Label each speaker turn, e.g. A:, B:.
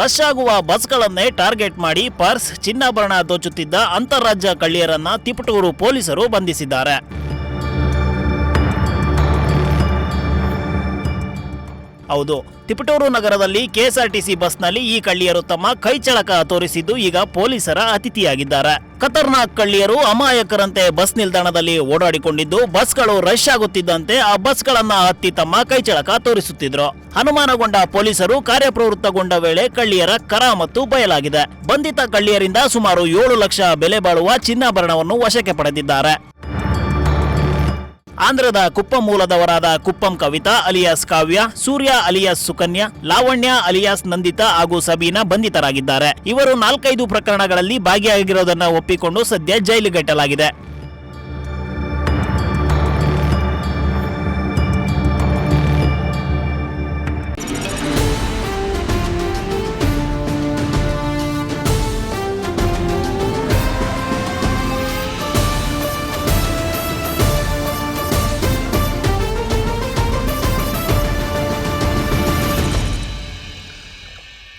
A: Rush ಆಗುವ ಬಸ್ಗಳನ್ನೇ target ಮಾಡಿ purse ಚಿನ್ನಾಭರಣ ದೋಚುತ್ತಿದ್ದ ಅಂತಾರಾಜ್ಯ ಕಳ್ಳಿಯರನ್ನ ತಿಪಟೂರು ಪೊಲೀಸರು ಬಂಧಿಸಿದ್ದಾರೆ. ಹೌದು. ತಿಪಟೂರು ನಗರದಲ್ಲಿ ಕೆಎಸ್ಆರ್ಟಿಸಿ ಬಸ್ನಲ್ಲಿ ಈ ಕಳ್ಳಿಯರು ತಮ್ಮ ಕೈಚಳಕ ತೋರಿಸಿದ್ದು ಈಗ ಪೊಲೀಸರ ಅತಿಥಿಯಾಗಿದ್ದಾರೆ. ಖತರ್ನಾಕ್ ಕಳ್ಳಿಯರು ಅಮಾಯಕರಂತೆ ಬಸ್ ನಿಲ್ದಾಣದಲ್ಲಿ ಓಡಾಡಿಕೊಂಡಿದ್ದು ಬಸ್ಗಳು ರಶ್ ಆಗುತ್ತಿದ್ದಂತೆ ಆ ಬಸ್ಗಳನ್ನ ಹತ್ತಿ ತಮ್ಮ ಕೈಚಳಕ ತೋರಿಸುತ್ತಿದ್ರು. ಅನುಮಾನಗೊಂಡ ಪೊಲೀಸರು ಕಾರ್ಯಪ್ರವೃತ್ತಗೊಂಡ ವೇಳೆ ಕಳ್ಳಿಯರ ಕರಾಮತ್ತು ಬಯಲಾಗಿದೆ. ಬಂಧಿತ ಕಳ್ಳಿಯರಿಂದ ಸುಮಾರು ಏಳು ಲಕ್ಷ ಬೆಲೆ ಬಾಳುವ ಚಿನ್ನಾಭರಣವನ್ನು ವಶಕ್ಕೆ ಪಡೆದಿದ್ದಾರೆ. ಆಂಧ್ರದ Kuppam ಮೂಲದವರಾದ Kuppam Kavita alias Kavya, Surya alias Sukanya, Lavanya alias Nandita ಹಾಗೂ ಸಬೀನಾ ಬಂಧಿತರಾಗಿದ್ದಾರೆ. ಇವರು ನಾಲ್ಕೈದು ಪ್ರಕರಣಗಳಲ್ಲಿ ಭಾಗಿಯಾಗಿರೋದನ್ನ ಒಪ್ಪಿಕೊಂಡು ಸದ್ಯ ಜೈಲಿಗಟ್ಟಲಾಗಿದೆ.